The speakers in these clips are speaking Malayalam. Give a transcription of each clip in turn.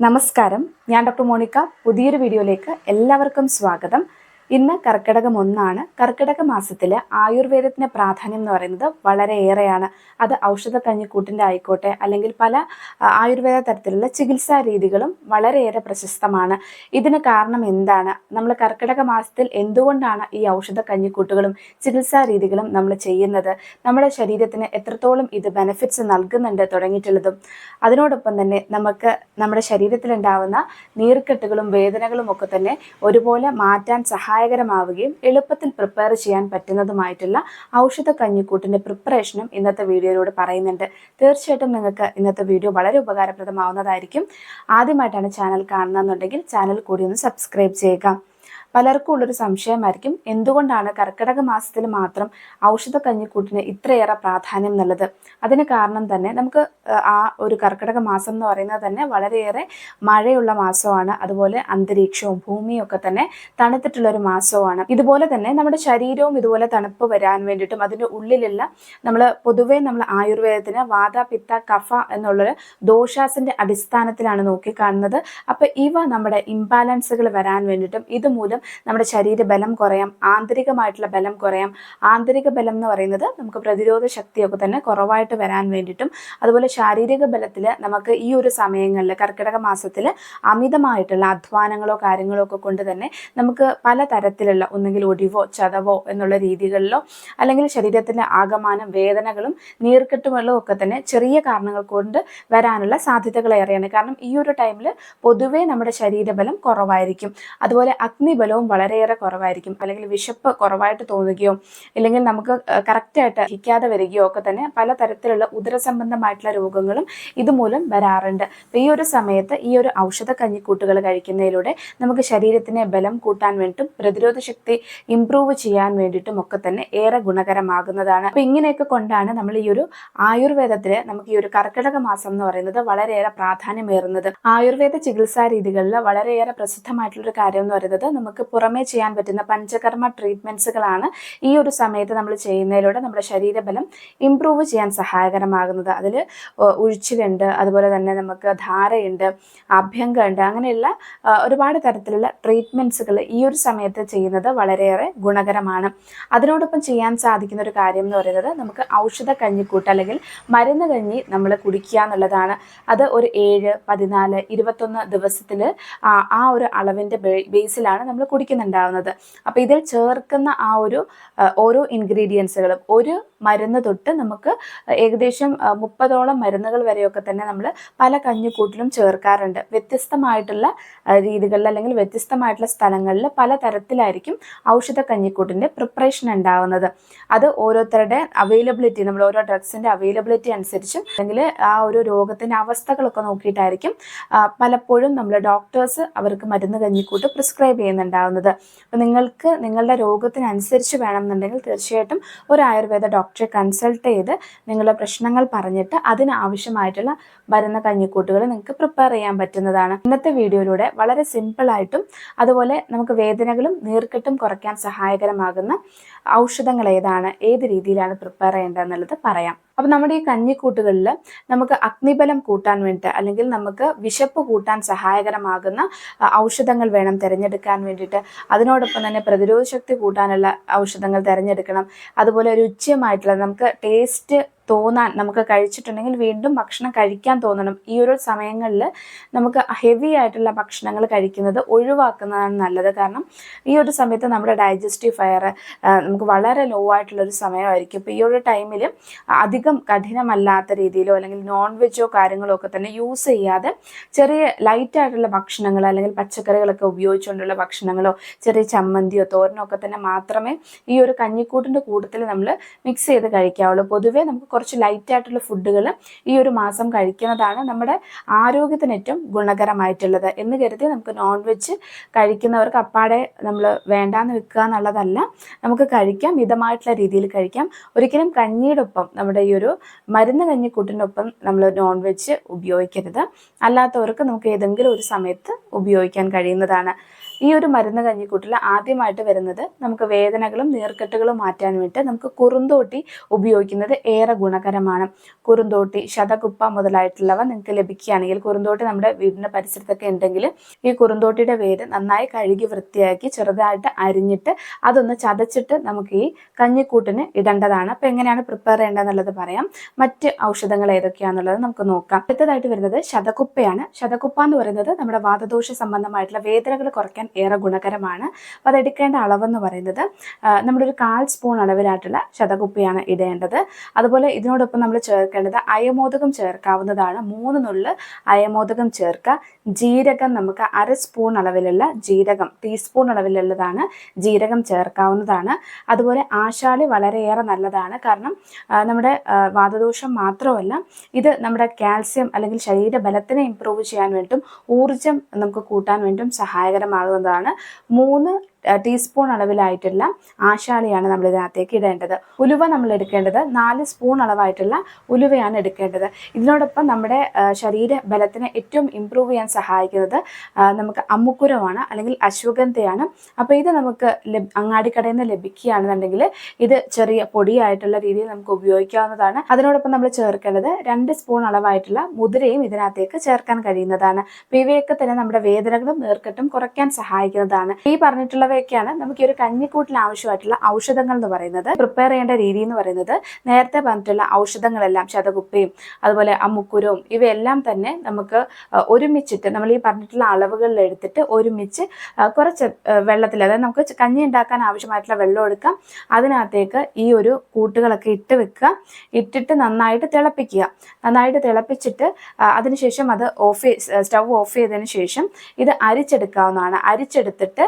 നമസ്കാരം. ഞാൻ ഡോക്ടർ മോണിക്ക. പുതിയൊരു വീഡിയോയിലേക്ക് എല്ലാവർക്കും സ്വാഗതം. ഇന്ന് കർക്കിടകം ഒന്നാണ്. കർക്കിടക മാസത്തിൽ ആയുർവേദത്തിന്റെ പ്രാധാന്യം എന്ന് പറയുന്നത് വളരെ ഏറെയാണ്. അത് ഔഷധ കഞ്ഞിക്കൂട്ടിന്റെ ആയിക്കോട്ടെ അല്ലെങ്കിൽ പല ആയുർവേദ തരത്തിലുള്ള ചികിത്സാ രീതികളും വളരെയേറെ പ്രശസ്തമാണ്. ഇതിന് കാരണം എന്താണ്? നമ്മൾ കർക്കിടക മാസത്തിൽ എന്തുകൊണ്ടാണ് ഈ ഔഷധ കഞ്ഞിക്കൂട്ടുകളും ചികിത്സാ രീതികളും നമ്മൾ ചെയ്യുന്നത്? നമ്മുടെ ശരീരത്തിന് എത്രത്തോളം ഇത് ബെനിഫിറ്റ്സ് നൽകുന്നുണ്ട് തുടങ്ങിയിട്ടുള്ളതും. അതിനോടൊപ്പം തന്നെ നമുക്ക് നമ്മുടെ ശരീരത്തിലുണ്ടാവുന്ന നീർക്കെട്ടുകളും വേദനകളും ഒക്കെ തന്നെ ഒരുപോലെ മാറ്റാൻ സഹായകരമാവുകയും എളുപ്പത്തിൽ പ്രിപ്പയർ ചെയ്യാൻ പറ്റുന്നതുമായിട്ടുള്ള ഔഷധ കഞ്ഞിക്കൂട്ടിന്റെ പ്രിപ്പറേഷനും ഇന്നത്തെ വീഡിയോയിലൂടെ പറയുന്നുണ്ട്. തീർച്ചയായിട്ടും നിങ്ങൾക്ക് ഇന്നത്തെ വീഡിയോ വളരെ ഉപകാരപ്രദമാവുന്നതായിരിക്കും. ആദ്യമായിട്ടാണ് ചാനൽ കാണുന്നതെന്നുണ്ടെങ്കിൽ ചാനൽ കൂടി ഒന്ന് സബ്സ്ക്രൈബ് ചെയ്യുക. പലർക്കും ഉള്ളൊരു സംശയമായിരിക്കും. എന്തുകൊണ്ടാണ് കർക്കിടക മാസത്തിൽ മാത്രം ഔഷധ കഞ്ഞിക്കൂട്ടിന് ഇത്രയേറെ പ്രാധാന്യം നല്ലത്? അതിന് കാരണം തന്നെ നമുക്ക് ആ, ഒരു കർക്കിടക മാസം എന്ന് പറയുന്നത് തന്നെ വളരെയേറെ മഴയുള്ള മാസമാണ്. അതുപോലെ അന്തരീക്ഷവും ഭൂമിയും ഒക്കെ തന്നെ തണുത്തിട്ടുള്ള ഒരു മാസവുമാണ്. ഇതുപോലെ തന്നെ നമ്മുടെ ശരീരവും ഇതുപോലെ തണുപ്പ് വരാൻ വേണ്ടിയിട്ടും അതിന്റെ ഉള്ളിലുള്ള നമ്മൾ പൊതുവേ നമ്മൾ ആയുർവേദത്തിന് വാത പിത്ത കഫ എന്നുള്ളൊരു ദോഷാസിന്റെ അടിസ്ഥാനത്തിലാണ് നോക്കിക്കാണുന്നത്. അപ്പോൾ ഇവ നമ്മുടെ ഇംബാലൻസുകൾ വരാൻ വേണ്ടിയിട്ടും ഇതുമൂലം നമ്മുടെ ശരീര ബലം കുറയാം ആന്തരികമായിട്ടുള്ള ബലം കുറയാം. ആന്തരിക ബലം എന്ന് പറയുന്നത് നമുക്ക് പ്രതിരോധ ശക്തിയൊക്കെ തന്നെ കുറവായിട്ട് വരാൻ വേണ്ടിയിട്ടും അതുപോലെ ശാരീരിക ബലത്തിൽ നമുക്ക് ഈ ഒരു സമയങ്ങളിൽ കർക്കിടക മാസത്തിൽ അമിതമായിട്ടുള്ള അധ്വാനങ്ങളോ കാര്യങ്ങളോ ഒക്കെ കൊണ്ട് തന്നെ നമുക്ക് പല തരത്തിലുള്ള ഒന്നുകിൽ ഒടിവോ ചതവോ എന്നുള്ള രീതികളിലോ അല്ലെങ്കിൽ ശരീരത്തിന്റെ ആകമാനം വേദനകളും നീർക്കെട്ടുകളും ഒക്കെ തന്നെ ചെറിയ കാരണങ്ങൾ കൊണ്ട് വരാനുള്ള സാധ്യതകളേറെയാണ്. കാരണം ഈ ഒരു ടൈമിൽ പൊതുവേ നമ്മുടെ ശരീരബലം കുറവായിരിക്കും. അതുപോലെ അഗ്നിബലവും വളരെയേറെ കുറവായിരിക്കും. അല്ലെങ്കിൽ വിശപ്പ് കുറവായിട്ട് തോന്നുകയോ ഇല്ലെങ്കിൽ നമുക്ക് കറക്റ്റായിട്ട് ഹിക്കാതെ വരികയോ ഒക്കെ തന്നെ പലതരത്തിലുള്ള ഉദരസംബന്ധമായിട്ടുള്ള രോഗങ്ങളും ഇതുമൂലം വരാറുണ്ട്. ഈ ഒരു സമയത്ത് ഈ ഒരു ഔഷധ കഞ്ഞിക്കൂട്ടുകൾ കഴിക്കുന്നതിലൂടെ നമുക്ക് ശരീരത്തിനെ ബലം കൂട്ടാൻ വേണ്ടിയിട്ടും പ്രതിരോധ ശക്തി ഇംപ്രൂവ് ചെയ്യാൻ വേണ്ടിയിട്ടും ഒക്കെ തന്നെ ഏറെ ഗുണകരമാകുന്നതാണ്. അപ്പോൾ ഇങ്ങനെയൊക്കെ കൊണ്ടാണ് നമ്മൾ ഈ ഒരു ആയുർവേദത്തിൽ നമുക്ക് ഈ ഒരു കർക്കിടക മാസം എന്ന് പറയുന്നത് വളരെയേറെ പ്രാധാന്യമേറുന്നത്. ആയുർവേദ ചികിത്സാ രീതികളിൽ വളരെയേറെ പ്രസിദ്ധമായിട്ടുള്ള ഒരു കാര്യം എന്ന് പറയുന്നത് നമുക്ക് പുറമേ ചെയ്യാൻ പറ്റുന്ന പഞ്ചകർമ്മ ട്രീറ്റ്മെന്റ്സുകളാണ് ഈ ഒരു സമയത്ത് നമ്മൾ ചെയ്യുന്നതിലൂടെ നമ്മുടെ ശരീരബലം ഇമ്പ്രൂവ് ചെയ്യാൻ സഹായകരമാകുന്നത്. അതിൽ ഉഴിച്ചിലുണ്ട് അതുപോലെ തന്നെ നമുക്ക് ധാരയുണ്ട് അഭ്യങ്കമുണ്ട് അങ്ങനെയുള്ള ഒരുപാട് തരത്തിലുള്ള ട്രീറ്റ്മെന്റ്സുകൾ ഈ ഒരു സമയത്ത് ചെയ്യുന്നത് വളരെയേറെ ഗുണകരമാണ്. അതിനോടൊപ്പം ചെയ്യാൻ സാധിക്കുന്ന ഒരു കാര്യം എന്ന് പറയുന്നത് നമുക്ക് ഔഷധ കഞ്ഞിക്കൂട്ട് അല്ലെങ്കിൽ മരുന്ന് കഞ്ഞി നമ്മൾ കുടിക്കുക എന്നുള്ളതാണ്. അത് ഒരു ഏഴ് പതിനാല് ഇരുപത്തൊന്ന് ദിവസത്തിൽ ആ ഒരു അളവിന്റെ ബേസിലാണ് നമ്മൾ കുടിക്കുന്നുണ്ടാവുന്നത്. അപ്പോൾ ഇതിൽ ചേർക്കുന്ന ആ ഒരു ഓരോ ഇൻഗ്രീഡിയൻസുകളും ഒരു മരുന്ന് തൊട്ട് നമുക്ക് ഏകദേശം മുപ്പതോളം മരുന്നുകൾ വരെയൊക്കെ തന്നെ നമ്മൾ പല കഞ്ഞിക്കൂട്ടിലും ചേർക്കാറുണ്ട്. വ്യത്യസ്തമായിട്ടുള്ള രീതികളിൽ അല്ലെങ്കിൽ വ്യത്യസ്തമായിട്ടുള്ള സ്ഥലങ്ങളിൽ പല തരത്തിലായിരിക്കും ഔഷധ കഞ്ഞിക്കൂട്ടിന്റെ പ്രിപ്പറേഷൻ ഉണ്ടാവുന്നത്. അത് ഓരോരുത്തരുടെ അവൈലബിലിറ്റി നമ്മൾ ഓരോ ഡ്രഗ്സിന്റെ അവൈലബിലിറ്റി അനുസരിച്ചും അല്ലെങ്കിൽ ആ ഒരു രോഗത്തിന്റെ അവസ്ഥകളൊക്കെ നോക്കിയിട്ടായിരിക്കും പലപ്പോഴും നമ്മൾ ഡോക്ടേഴ്സ് അവർക്ക് മരുന്ന് കഞ്ഞിക്കൂട്ട് പ്രിസ്ക്രൈബ് ചെയ്യുന്നുണ്ടാവുന്നത് അപ്പോൾ നിങ്ങൾക്ക് നിങ്ങളുടെ രോഗത്തിനനുസരിച്ച് വേണമെന്നുണ്ടെങ്കിൽ തീർച്ചയായിട്ടും ഒരു ആയുർവേദ ഡോക്ടറെ കൺസൾട്ട് ചെയ്ത് നിങ്ങളുടെ പ്രശ്നങ്ങൾ പറഞ്ഞിട്ട് അതിനാവശ്യമായിട്ടുള്ള വരുന്ന കഞ്ഞിക്കൂട്ടുകൾ നിങ്ങൾക്ക് പ്രിപ്പയർ ചെയ്യാൻ പറ്റുന്നതാണ്. ഇന്നത്തെ വീഡിയോയിലൂടെ വളരെ സിമ്പിളായിട്ടും അതുപോലെ നമുക്ക് വേദനകളും നീർക്കെട്ടും കുറയ്ക്കാൻ സഹായകരമാകുന്ന ഔഷധങ്ങൾ ഏതാണ്? ഏത് രീതിയിലാണ് പ്രിപ്പയർ ചെയ്യേണ്ടതെന്നുള്ളത് പറയാം. അപ്പം നമ്മുടെ ഈ കഞ്ഞിക്കൂട്ടുകളിൽ നമുക്ക് അഗ്നിബലം കൂട്ടാൻ വേണ്ടിയിട്ട് അല്ലെങ്കിൽ നമുക്ക് വിശപ്പ് കൂട്ടാൻ സഹായകരമാകുന്ന ഔഷധങ്ങൾ വേണം തിരഞ്ഞെടുക്കാൻ വേണ്ടിയിട്ട്. അതിനോടൊപ്പം തന്നെ പ്രതിരോധ ശക്തി കൂട്ടാനുള്ള ഔഷധങ്ങൾ തിരഞ്ഞെടുക്കണം. അതുപോലെ രുചിയമായിട്ടുള്ള നമുക്ക് ടേസ്റ്റ് തോന്നാൻ നമുക്ക് കഴിച്ചിട്ടുണ്ടെങ്കിൽ വീണ്ടും ഭക്ഷണം കഴിക്കാൻ തോന്നണം. ഈ ഒരു സമയങ്ങളിൽ നമുക്ക് ഹെവി ആയിട്ടുള്ള ഭക്ഷണങ്ങൾ കഴിക്കുന്നത് ഒഴിവാക്കുന്നതാണ് നല്ലത്. കാരണം ഈ ഒരു സമയത്ത് നമ്മുടെ ഡൈജസ്റ്റീവ് ഫയർ നമുക്ക് വളരെ ലോ ആയിട്ടുള്ളൊരു സമയമായിരിക്കും. ഇപ്പോൾ ഈ ഒരു ടൈമിൽ അധികം കഠിനമല്ലാത്ത രീതിയിലോ അല്ലെങ്കിൽ നോൺ വെജോ കാര്യങ്ങളോ ഒക്കെ തന്നെ യൂസ് ചെയ്യാതെ ചെറിയ ലൈറ്റ് ആയിട്ടുള്ള ഭക്ഷണങ്ങൾ അല്ലെങ്കിൽ പച്ചക്കറികളൊക്കെ ഉപയോഗിച്ചുകൊണ്ടുള്ള ഭക്ഷണങ്ങളോ ചെറിയ ചമ്മന്തിയോ തോരനോ ഒക്കെ തന്നെ മാത്രമേ ഈ ഒരു കഞ്ഞിക്കൂട്ടിന്റെ കൂട്ടത്തിൽ നമ്മൾ മിക്സ് ചെയ്ത് കഴിക്കാവുള്ളൂ. പൊതുവേ നമുക്ക് കുറച്ച് ലൈറ്റ് ആയിട്ടുള്ള ഫുഡുകൾ ഈ ഒരു മാസം കഴിക്കുന്നതാണ് നമ്മുടെ ആരോഗ്യത്തിന് ഏറ്റവും ഗുണകരമായിട്ടുള്ളത്. എന്ന് കരുതി നമുക്ക് നോൺ വെജ് കഴിക്കുന്നവർക്ക് അപ്പാടെ നമ്മൾ വേണ്ടാന്ന് വെക്കുക എന്നുള്ളതല്ല നമുക്ക് കഴിക്കാം മിതമായിട്ടുള്ള രീതിയിൽ കഴിക്കാം. ഒരിക്കലും കഞ്ഞിയുടെ ഒപ്പം നമ്മുടെ ഈ ഒരു മരുന്ന് കഞ്ഞിക്കൂട്ടിനൊപ്പം നമ്മൾ നോൺ വെജ് ഉപയോഗിക്കരുത്. അല്ലാത്തവർക്ക് നമുക്ക് ഏതെങ്കിലും ഒരു സമയത്ത് ഉപയോഗിക്കാൻ കഴിയുന്നതാണ്. ഈ ഒരു മരുന്ന് കഞ്ഞിക്കൂട്ടിൽ ആദ്യമായിട്ട് വരുന്നത് നമുക്ക് വേദനകളും നീർക്കെട്ടുകളും മാറ്റാൻ വേണ്ടി നമുക്ക് കുറുന്തോട്ടി ഉപയോഗിക്കുന്നത് ഏറെ ഗുണകരമാണ്. കുറുന്തോട്ടി ശതകുപ്പ മുതലായിട്ടുള്ളവ നിങ്ങൾക്ക് ലഭിക്കുകയാണെങ്കിൽ കുറുന്തോട്ടി നമ്മുടെ വീടിന്റെ പരിസരത്തൊക്കെ ഉണ്ടെങ്കിൽ ഈ കുറുന്തോട്ടിയുടെ വേര് നന്നായി കഴുകി വൃത്തിയാക്കി ചെറുതായിട്ട് അരിഞ്ഞിട്ട് അതൊന്ന് ചതച്ചിട്ട് നമുക്ക് ഈ കഞ്ഞിക്കൂട്ടിന് ഇടേണ്ടതാണ്. അപ്പോൾ എങ്ങനെയാണ് പ്രിപ്പയർ ചെയ്യേണ്ടതെന്നുള്ളത് പറയാം. മറ്റ് ഔഷധങ്ങൾ ഏതൊക്കെയാണെന്നുള്ളത് നമുക്ക് നോക്കാം. അടുത്തതായിട്ട് വരുന്നത് ശതകുപ്പയാണ്. ശതകുപ്പ എന്ന് പറയുന്നത് നമ്മുടെ വാതദോഷ സംബന്ധമായിട്ടുള്ള വേദനകൾ കുറയ്ക്കാൻ ഏറെ ഗുണകരമാണ്. അപ്പോൾ അതെടുക്കേണ്ട അളവെന്ന് പറയുന്നത് നമ്മുടെ ഒരു കാൽ സ്പൂൺ അളവിലായിട്ടുള്ള ശതകുപ്പിയാണ് ഇടേണ്ടത്. അതുപോലെ ഇതിനോടൊപ്പം നമ്മൾ ചേർക്കേണ്ടത് അയമോദകം ചേർക്കാവുന്നതാണ്. മൂന്ന് നുള്ള് അയമോദകം ചേർക്കുക. ജീരകം നമുക്ക് അര സ്പൂൺ അളവിലുള്ള ജീരകം ടീസ്പൂൺ അളവിലുള്ളതാണ് ജീരകം ചേർക്കാവുന്നതാണ്. അതുപോലെ ആശാളി വളരെയേറെ നല്ലതാണ്. കാരണം നമ്മുടെ വാതദോഷം മാത്രമല്ല ഇത് നമ്മുടെ കാൽസ്യം അല്ലെങ്കിൽ ശരീരബലത്തിനെ ഇമ്പ്രൂവ് ചെയ്യാൻ വേണ്ടിയിട്ടും ഊർജം നമുക്ക് കൂട്ടാൻ വേണ്ടിയും സഹായകരമാകുന്നതാണ് മൂന്ന് ടീസ്പൂൺ അളവിലായിട്ടുള്ള ആശാളിയാണ് നമ്മൾ ഇതിനകത്തേക്ക് ഇടേണ്ടത്. ഉലുവ നമ്മൾ എടുക്കേണ്ടത് നാല് സ്പൂൺ അളവായിട്ടുള്ള ഉലുവയാണ് എടുക്കേണ്ടത്. ഇതിനോടൊപ്പം നമ്മുടെ ശരീര ബലത്തിനെ ഏറ്റവും ഇമ്പ്രൂവ് ചെയ്യാൻ സഹായിക്കുന്നത് നമുക്ക് അമ്മുക്കുരമാണ് അല്ലെങ്കിൽ അശ്വഗന്ധയാണ്. അപ്പോൾ ഇത് നമുക്ക് അങ്ങാടിക്കടയിൽ നിന്ന് ലഭിക്കുകയാണെന്നുണ്ടെങ്കിൽ ഇത് ചെറിയ പൊടിയായിട്ടുള്ള രീതിയിൽ നമുക്ക് ഉപയോഗിക്കാവുന്നതാണ്. അതിനോടൊപ്പം നമ്മൾ ചേർക്കേണ്ടത് രണ്ട് സ്പൂൺ അളവായിട്ടുള്ള മുതിരയും ഇതിനകത്തേക്ക് ചേർക്കാൻ കഴിയുന്നതാണ്. ഇവയൊക്കെ തന്നെ നമ്മുടെ വേദനകളും നീർക്കെട്ടും കുറയ്ക്കാൻ സഹായിക്കുന്നതാണ്. ഈ പറഞ്ഞിട്ടുള്ളവ ഇവയൊക്കെയാണ് നമുക്ക് ഒരു കഞ്ഞിക്കൂട്ടിൽ ആവശ്യമായിട്ടുള്ള ഔഷധങ്ങൾ എന്ന് പറയുന്നത്. പ്രിപ്പയർ ചെയ്യേണ്ട രീതി എന്ന് പറയുന്നത് നേരത്തെ പറഞ്ഞിട്ടുള്ള ഔഷധങ്ങളെല്ലാം ശതകുപ്പയും അതുപോലെ അമ്മുക്കുരവും ഇവയെല്ലാം തന്നെ നമുക്ക് ഒരുമിച്ചിട്ട് നമ്മൾ ഈ പറഞ്ഞിട്ടുള്ള അളവുകളിൽ എടുത്തിട്ട് ഒരുമിച്ച് കുറച്ച് വെള്ളത്തിൽ അതായത് നമുക്ക് കഞ്ഞി ഉണ്ടാക്കാൻ ആവശ്യമായിട്ടുള്ള വെള്ളം എടുക്കാം. അതിനകത്തേക്ക് ഈ ഒരു കൂട്ടുകളൊക്കെ ഇട്ട് വെക്കുക. ഇട്ടിട്ട് നന്നായിട്ട് തിളപ്പിക്കുക. നന്നായിട്ട് തിളപ്പിച്ചിട്ട് അതിനുശേഷം അത് ഓഫ് സ്റ്റൗ ഓഫ് ചെയ്തതിന് ശേഷം ഇത് അരിച്ചെടുക്കാവുന്നതാണ്. അരിച്ചെടുത്തിട്ട്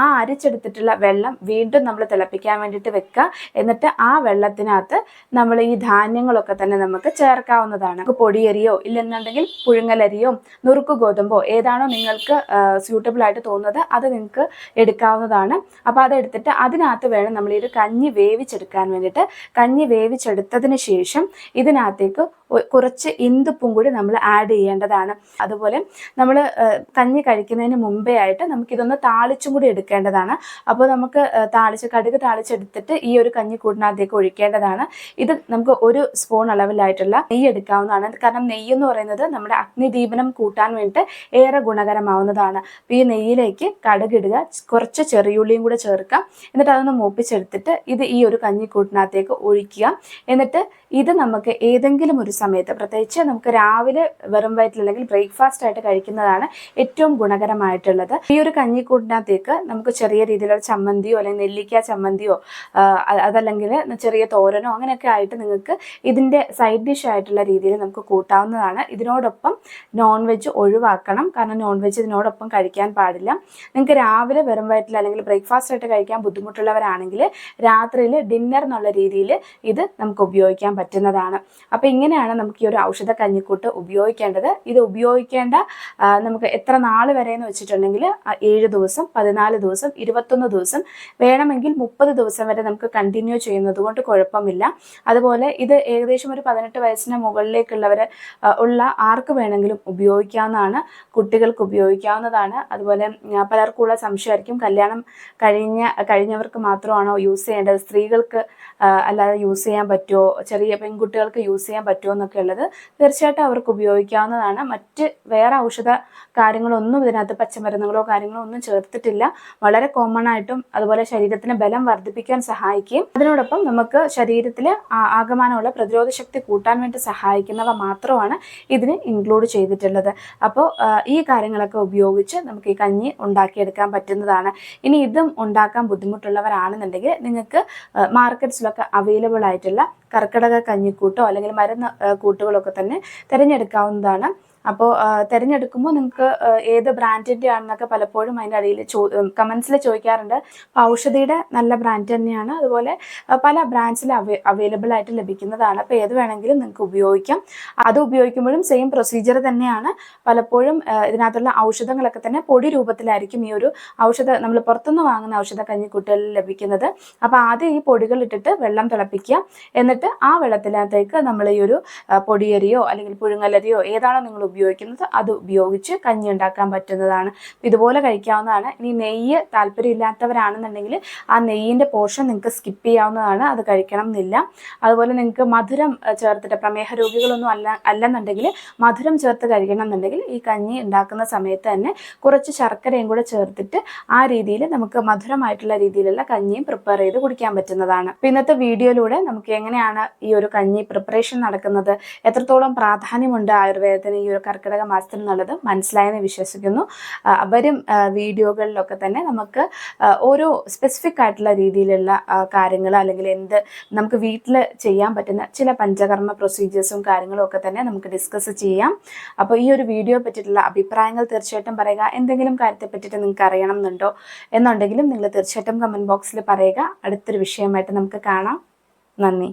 ആ അരിച്ചെടുത്തിട്ടുള്ള വെള്ളം വീണ്ടും നമ്മൾ തിളപ്പിക്കാൻ വേണ്ടിയിട്ട് വെക്കുക. എന്നിട്ട് ആ വെള്ളത്തിനകത്ത് നമ്മൾ ഈ ധാന്യങ്ങളൊക്കെ തന്നെ നമുക്ക് ചേർക്കാവുന്നതാണ്. പൊടിയരിയോ ഇല്ലെന്നുണ്ടെങ്കിൽ പുഴുങ്ങലരിയോ നുറുക്ക് ഗോതമ്പോ ഏതാണോ നിങ്ങൾക്ക് സ്യൂട്ടബിൾ ആയിട്ട് തോന്നുന്നത് അത് നിങ്ങൾക്ക് എടുക്കാവുന്നതാണ്. അപ്പോൾ അതെടുത്തിട്ട് അതിനകത്ത് വേണം നമ്മൾ ഇത് കഞ്ഞി വേവിച്ചെടുക്കാൻ വേണ്ടിയിട്ട്. കഞ്ഞി വേവിച്ചെടുത്തതിന് ശേഷം ഇതിനകത്തേക്ക് കുറച്ച് ഇന്തുപ്പും കൂടി നമ്മൾ ആഡ് ചെയ്യേണ്ടതാണ്. അതുപോലെ നമ്മൾ കഞ്ഞി കഴിക്കുന്നതിന് മുമ്പേ ആയിട്ട് നമുക്കിതൊന്ന് താളിച്ചും കൂടി എടുക്കേണ്ടതാണ്. അപ്പോൾ നമുക്ക് താളിച്ച് കടുക് താളിച്ചെടുത്തിട്ട് ഈ ഒരു കഞ്ഞി കൂടിനകത്തേക്ക് ഒഴിക്കേണ്ടതാണ്. ഇത് നമുക്ക് ഒരു സ്പൂൺ അളവിലായിട്ടുള്ള നെയ്യ് എടുക്കാവുന്നതാണ്. കാരണം നെയ്യ് എന്ന് പറയുന്നത് നമ്മുടെ അഗ്നിദീപനം കൂട്ടാൻ വേണ്ടിയിട്ട് ഏറെ ഗുണകരമാവുന്നതാണ്. അപ്പോൾ ഈ നെയ്യിലേക്ക് കടുകിടുക കുറച്ച് ചെറിയുള്ളിയും കൂടെ ചേർക്കാം എന്നിട്ട് അതൊന്ന് മൂപ്പിച്ചെടുത്തിട്ട് ഇത് ഈ ഒരു കഞ്ഞിക്കൂട്ടിനകത്തേക്ക് ഒഴിക്കുക. എന്നിട്ട് ഇത് നമുക്ക് ഏതെങ്കിലും ഒരു സമയത്ത്. പ്രത്യേകിച്ച് നമുക്ക് രാവിലെ വെറും വയറ്റിൽ അല്ലെങ്കിൽ ബ്രേക്ക്ഫാസ്റ്റ് ആയിട്ട് കഴിക്കുന്നതാണ് ഏറ്റവും ഗുണകരമായിട്ടുള്ളത്. ഈ ഒരു കഞ്ഞിക്കൂട്ടിനകത്തേക്ക് നമുക്ക് ചെറിയ രീതിയിലുള്ള ചമ്മന്തിയോ അല്ലെങ്കിൽ നെല്ലിക്ക ചമ്മന്തിയോ അതല്ലെങ്കിൽ ചെറിയ തോരനോ അങ്ങനെയൊക്കെ ആയിട്ട് നിങ്ങൾക്ക് ഇതിന്റെ സൈഡ് ഡിഷ് ആയിട്ടുള്ള രീതിയിൽ നമുക്ക് കൂട്ടാവുന്നതാണ്. ഇതിനോടൊപ്പം നോൺ വെജ് ഒഴിവാക്കണം. കാരണം നോൺ വെജ് ഇതിനോടൊപ്പം കഴിക്കാൻ പാടില്ല. നിങ്ങൾക്ക് രാവിലെ വെറും വയറ്റിൽ അല്ലെങ്കിൽ ബ്രേക്ക്ഫാസ്റ്റ് ആയിട്ട് കഴിക്കാൻ ബുദ്ധിമുട്ടുള്ളവരാണെങ്കിൽ രാത്രിയിൽ ഡിന്നർ എന്നുള്ള രീതിയിൽ ഇത് നമുക്ക് ഉപയോഗിക്കാൻ പറ്റുന്നതാണ്. അപ്പോൾ ഇങ്ങനെയാണ് നമുക്ക് ഈ ഒരു ഔഷധ കഞ്ഞിക്കൂട്ട് ഉപയോഗിക്കേണ്ടത്. ഇത് ഉപയോഗിക്കേണ്ട നമുക്ക് എത്ര നാൾ വരെ എന്ന് വെച്ചിട്ടുണ്ടെങ്കിൽ ഏഴ് ദിവസം പതിനാല് ദിവസം ഇരുപത്തൊന്ന് ദിവസം വേണമെങ്കിൽ മുപ്പത് ദിവസം വരെ നമുക്ക് കണ്ടിന്യൂ ചെയ്യുന്നത് കൊണ്ട് കുഴപ്പമില്ല. അതുപോലെ ഇത് ഏകദേശം ഒരു പതിനെട്ട് വയസ്സിന് മുകളിലേക്കുള്ളവർ ഉള്ള ആർക്ക് വേണമെങ്കിലും ഉപയോഗിക്കാവുന്നതാണ് കുട്ടികൾക്ക് ഉപയോഗിക്കാവുന്നതാണ്. അതുപോലെ പലർക്കുള്ള സംശയമായിരിക്കും. കല്യാണം കഴിഞ്ഞ കഴിഞ്ഞവർക്ക് മാത്രമാണോ യൂസ് ചെയ്യേണ്ടത്? സ്ത്രീകൾക്ക് അല്ലാതെ യൂസ് ചെയ്യാൻ പറ്റുമോ? ചെറിയ പെൺകുട്ടികൾക്ക് യൂസ് ചെയ്യാൻ പറ്റുമോ എന്നൊക്കെ ഉള്ളത് തീർച്ചയായിട്ടും അവർക്ക് ഉപയോഗിക്കാവുന്നതാണ്. മറ്റ് വേറെ ഔഷധ കാര്യങ്ങളൊന്നും ഇതിനകത്ത് പച്ചമരുന്നുകളോ കാര്യങ്ങളോ ഒന്നും ചേർത്തിട്ടില്ല. വളരെ കോമൺ ആയിട്ടും അതുപോലെ ശരീരത്തിന് ബലം വർദ്ധിപ്പിക്കാൻ സഹായിക്കുകയും അതിനോടൊപ്പം നമുക്ക് ശരീരത്തിൽ ആകമാനമുള്ള പ്രതിരോധ ശക്തി കൂട്ടാൻ വേണ്ടി സഹായിക്കുന്നവ മാത്രമാണ് ഇതിന് ഇൻക്ലൂഡ് ചെയ്തിട്ടുള്ളത്. അപ്പോൾ ഈ കാര്യങ്ങളൊക്കെ ഉപയോഗിച്ച് നമുക്ക് ഈ കഞ്ഞി ഉണ്ടാക്കിയെടുക്കാൻ പറ്റുന്നതാണ്. ഇനി ഇതും ഉണ്ടാക്കാൻ ബുദ്ധിമുട്ടുള്ളവരാണെന്നുണ്ടെങ്കിൽ നിങ്ങൾക്ക് മാർക്കറ്റ്സിലൊക്കെ അവൈലബിൾ ആയിട്ടുള്ള കർക്കിടക കഞ്ഞിക്കൂട്ടോ അല്ലെങ്കിൽ മരുന്ന് കൂട്ടുകളൊക്കെ തന്നെ തിരഞ്ഞെടുക്കാവുന്നതാണ്. അപ്പോൾ തിരഞ്ഞെടുക്കുമ്പോൾ നിങ്ങൾക്ക് ഏത് ബ്രാൻഡിന്റെ ആണെന്നൊക്കെ പലപ്പോഴും അതിന്റെ അടിയിൽ ചോ കമൻസിൽ ചോദിക്കാറുണ്ട്. ഔഷധിയുടെ നല്ല ബ്രാൻഡ് തന്നെയാണ്. അതുപോലെ പല ബ്രാൻഡ്സിൽ അവൈ അവൈലബിൾ ആയിട്ട് ലഭിക്കുന്നതാണ്. അപ്പോൾ ഏത് വേണമെങ്കിലും നിങ്ങൾക്ക് ഉപയോഗിക്കാം. അത് ഉപയോഗിക്കുമ്പോഴും സെയിം പ്രൊസീജിയർ തന്നെയാണ്. പലപ്പോഴും ഇതിനകത്തുള്ള ഔഷധങ്ങളൊക്കെ തന്നെ പൊടി രൂപത്തിലായിരിക്കും ഈ ഒരു ഔഷധ നമ്മൾ പുറത്തുനിന്ന് വാങ്ങുന്ന ഔഷധ കഞ്ഞി കുട്ടികളിൽ ലഭിക്കുന്നത്. അപ്പോൾ ആദ്യം ഈ പൊടികൾ ഇട്ടിട്ട് വെള്ളം തിളപ്പിക്കുക. എന്നിട്ട് ആ വെള്ളത്തിനകത്തേക്ക് നമ്മൾ ഈ ഒരു പൊടിയരിയോ അല്ലെങ്കിൽ പുഴുങ്ങലരിയോ ഏതാണോ നിങ്ങൾ ഉപയോഗിക്കുന്നത് അത് ഉപയോഗിച്ച് കഞ്ഞി ഉണ്ടാക്കാൻ പറ്റുന്നതാണ്. ഇതുപോലെ കഴിക്കാവുന്നതാണ്. ഇനി നെയ്യ് താല്പര്യമില്ലാത്തവരാണെന്നുണ്ടെങ്കിൽ ആ നെയ്യിന്റെ പോർഷൻ നിങ്ങൾക്ക് സ്കിപ്പ് ചെയ്യാവുന്നതാണ്. അത് കഴിക്കണം എന്നില്ല അതുപോലെ നിങ്ങൾക്ക് മധുരം ചേർത്തിട്ട് പ്രമേഹ രോഗികളൊന്നും അല്ല അല്ലെന്നുണ്ടെങ്കിൽ മധുരം ചേർത്ത് കഴിക്കണം എന്നുണ്ടെങ്കിൽ ഈ കഞ്ഞി ഉണ്ടാക്കുന്ന സമയത്ത് തന്നെ കുറച്ച് ശർക്കരയും കൂടെ ചേർത്തിട്ട് ആ രീതിയിൽ നമുക്ക് മധുരമായിട്ടുള്ള രീതിയിലുള്ള കഞ്ഞിയും പ്രിപ്പയർ ചെയ്ത് കുടിക്കാൻ പറ്റുന്നതാണ്. അപ്പം ഇന്നത്തെ വീഡിയോയിലൂടെ നമുക്ക് എങ്ങനെയാണ് ഈ ഒരു കഞ്ഞി പ്രിപ്പറേഷൻ നടക്കുന്നത്? എത്രത്തോളം പ്രാധാന്യമുണ്ട് ആയുർവേദത്തിന് ഈ ഒരു കർക്കിടക മാസത്തിൽ എന്നുള്ളത് മനസ്സിലായെന്ന് വിശ്വസിക്കുന്നു. വരും വീഡിയോകളിലൊക്കെ തന്നെ നമുക്ക് ഓരോ സ്പെസിഫിക് ആയിട്ടുള്ള രീതിയിലുള്ള കാര്യങ്ങൾ അല്ലെങ്കിൽ എന്ത് നമുക്ക് വീട്ടിൽ ചെയ്യാൻ പറ്റുന്ന ചില പഞ്ചകർമ്മ പ്രൊസീജിയേഴ്സും കാര്യങ്ങളും ഒക്കെ തന്നെ നമുക്ക് ഡിസ്കസ് ചെയ്യാം. അപ്പോൾ ഈ ഒരു വീഡിയോ പറ്റിയിട്ടുള്ള അഭിപ്രായങ്ങൾ തീർച്ചയായിട്ടും പറയുക. എന്തെങ്കിലും കാര്യത്തെ പറ്റിയിട്ട് നിങ്ങൾക്ക് അറിയണം എന്നുണ്ടോ എന്നുണ്ടെങ്കിലും നിങ്ങൾ തീർച്ചയായിട്ടും കമന്റ് ബോക്സിൽ പറയുക. അടുത്തൊരു വിഷയമായിട്ട് നമുക്ക് കാണാം. നന്ദി.